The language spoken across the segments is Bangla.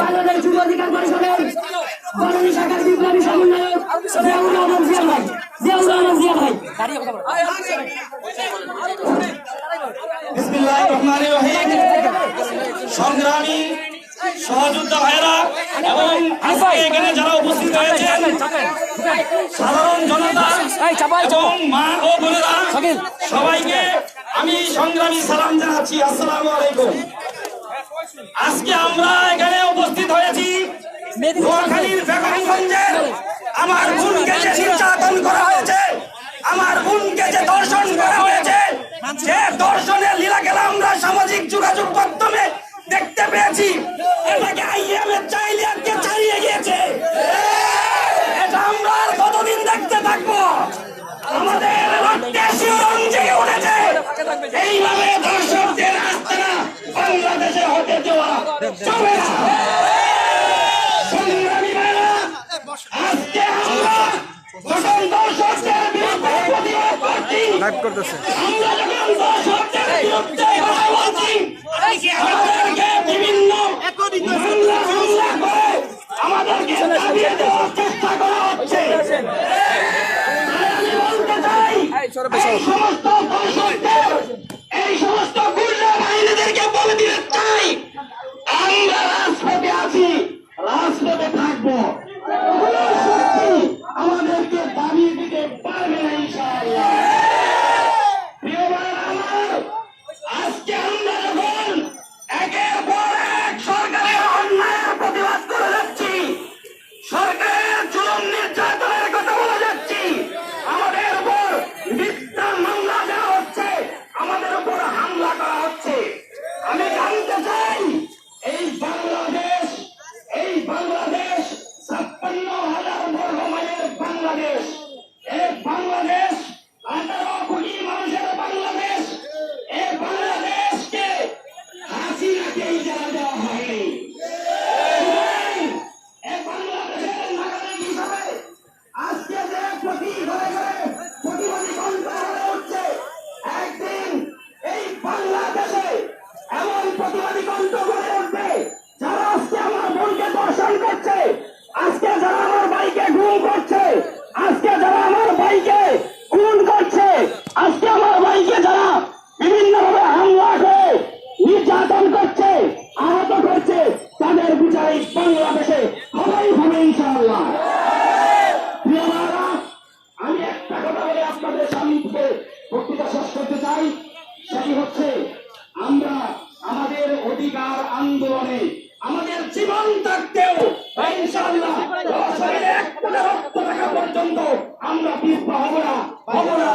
বাংলাদেশ যুব অধিকার পরিষদের বাঙালি শাখার বিপ্লবী সমন্বয়ক জিয়াউর রহমান জিয়া ভাই জিয়াউর রহমান জিয়া ভাই বিসমিল্লাহির রহমানির রহিম সংগ্রামী সহযোদ্ধা ভাইরা এবং এখানে যারা উপস্থিত হয়েছেন সাধারণ জনতা এবং মা ও বোনেরা সবাইকে আমি সংগ্রামী সালাম জানাচ্ছি, আসসালামু আলাইকুম। আজকে আমরা এখানে উপস্থিত হয়েছি আমার বোনকে যে নির্যাতন করা হয়েছে, আমার বোনকে যে দর্শন করা হয়েছে, যে দর্শনের লীলাখেলা আমরা সামাজিক যোগাযোগ মাধ্যমে দেখতে পেয়েছি। আমাদের এইভাবে দর্শকদের আস্তানা বাংলাদেশে হতে দেওয়া চলবে না। সংগ্রামী ভাইরা, আজকে আমরা যখন দর্শকদের বিরুদ্ধে প্রতিবাদ করছি, আমরা যখন দর্শকদের বিরুদ্ধে কথা বলছি, আমাদেরকে বিভিন্ন মামলা হামলা করে আমাদেরকে দাবিয়ে দেওয়ার চেষ্টা করা হচ্ছে। তাই আমি বলতে চাই, এই সমস্ত দর্শকদের, আমরা আমাদের অধিকার আন্দোলনে, আমাদের জীবন থাকতেও এক পর্যন্ত আমরা পিছপা হব না হব না।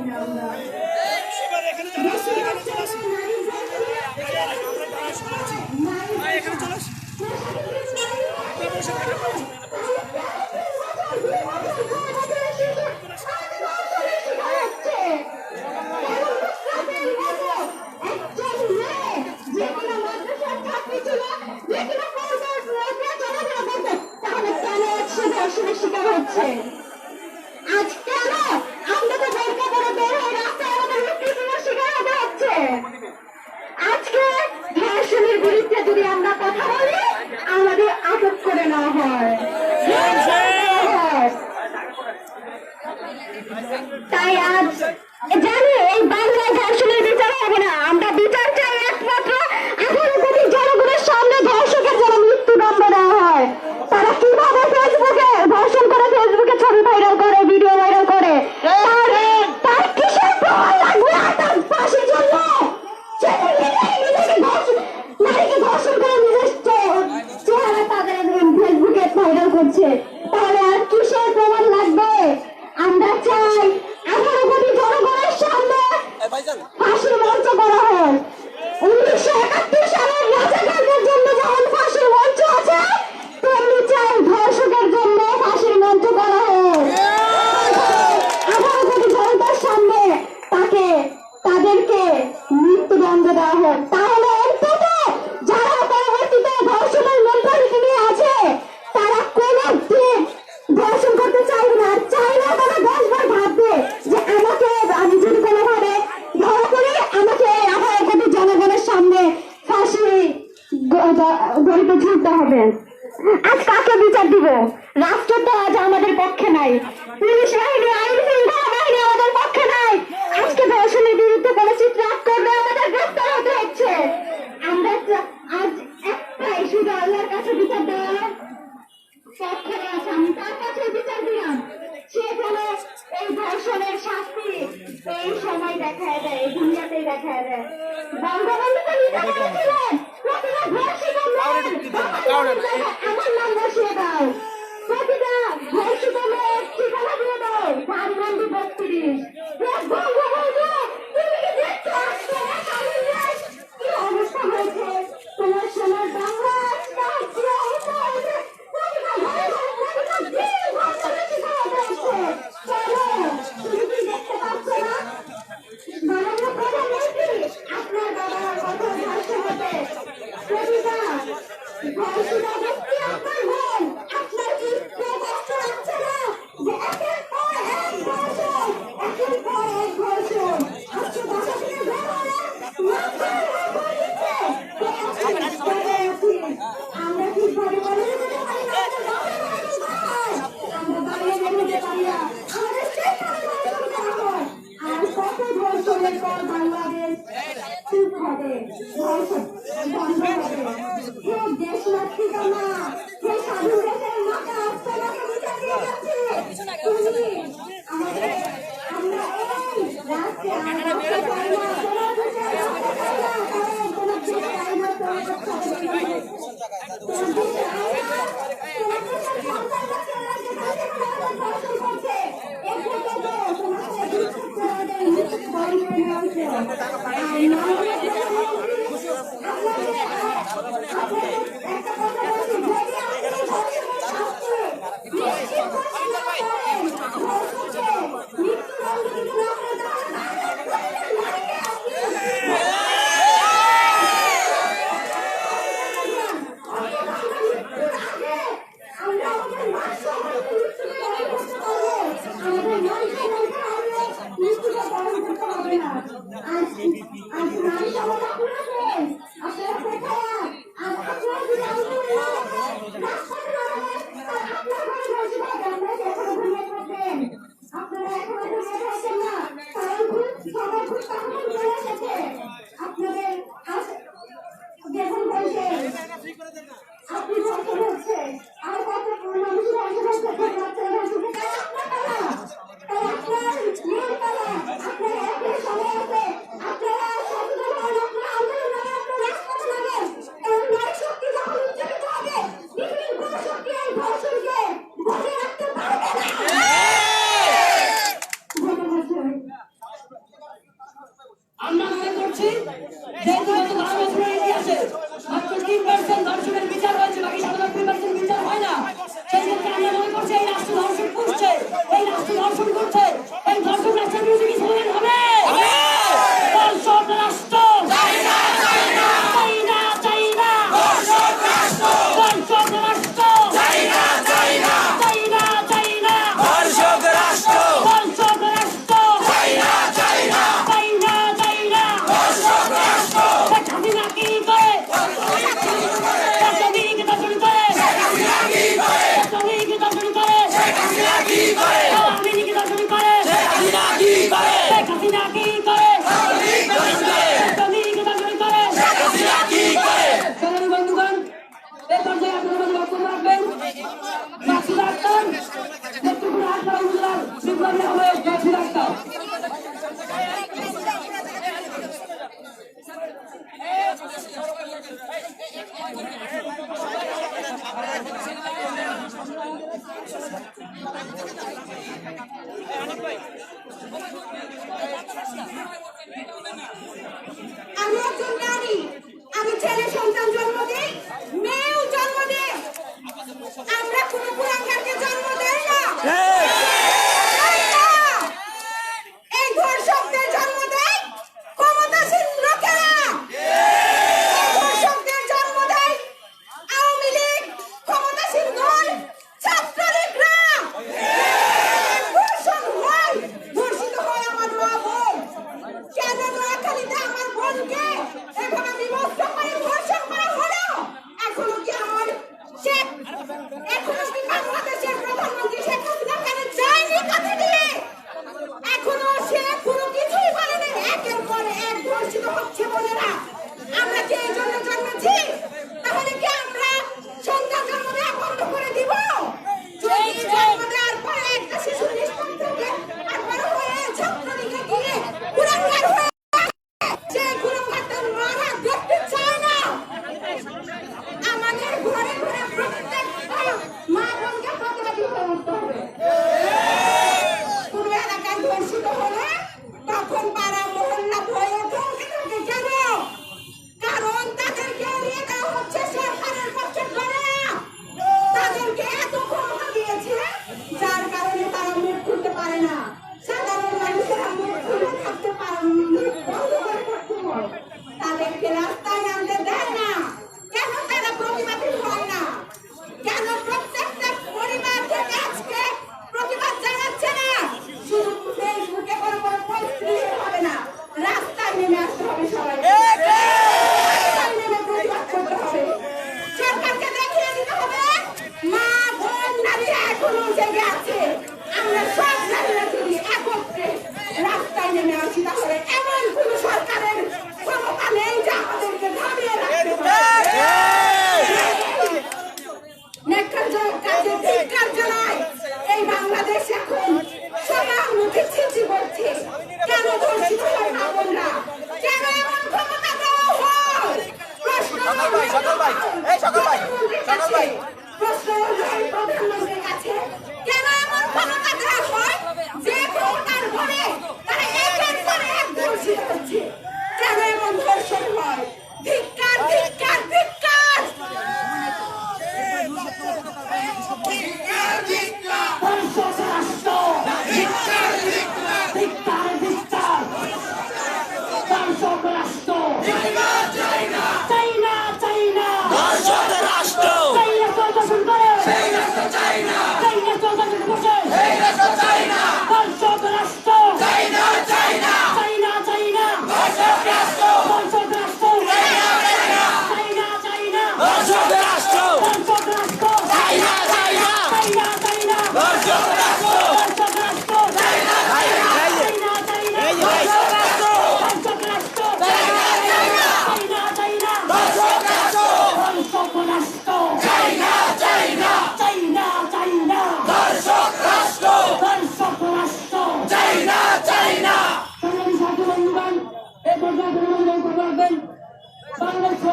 আমরা 大爷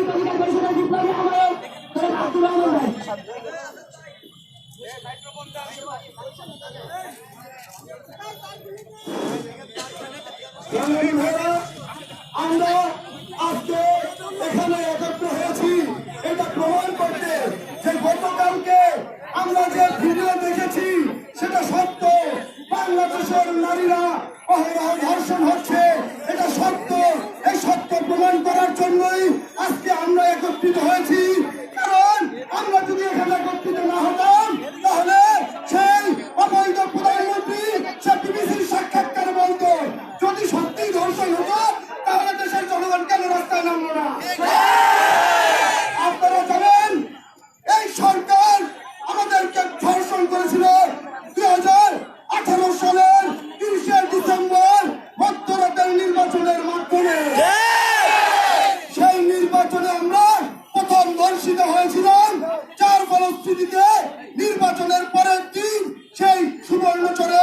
শ্রমিক অধিকার পরিষদের বিপ্লবী আন্দোলন আব্দুল রহমান ভাই আমরা আজকে এখানে একত্র হয়েছি এটা প্রমাণ করতে যে গতকালকে আমরা যে ভিডিও দেখেছি, সেটা সত্য। বাংলাদেশের নারীরা ধর্ষণ হচ্ছে। সুবর্ণচরে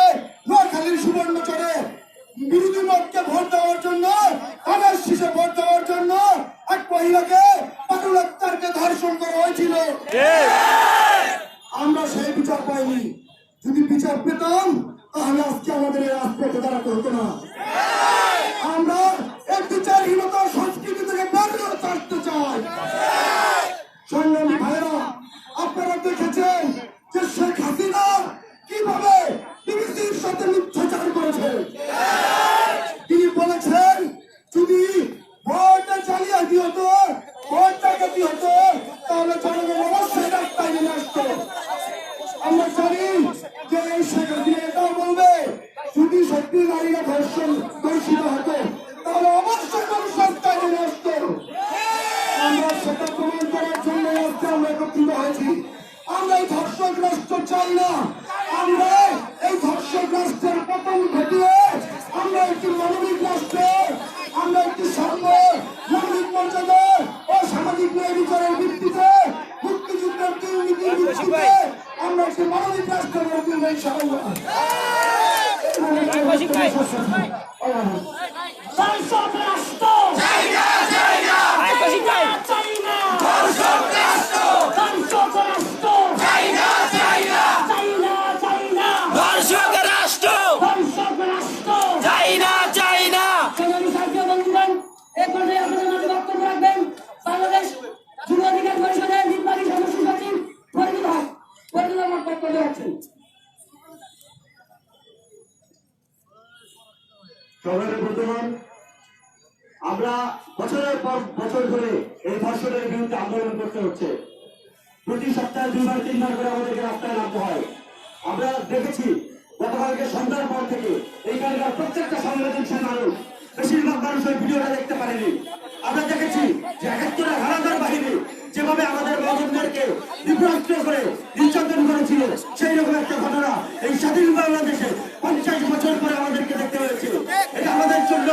আছেন সেই বেশিরভাগ মানুষ ওই ভিডিওটা দেখতে পারেনি। আমরা দেখেছি যে একাত্তরে হারাদার বাহিনী যেভাবে আমাদের মহাজনদেরকে বিভ্রান্ত করে নির্যাতন করেছিল সেই রকম একটা ঘটনা এই স্বাধীন বাংলাদেশে পঞ্চাশ বছর পরে আমাদেরকে দেখতে পেয়েছিল এটা আমাদের জন্য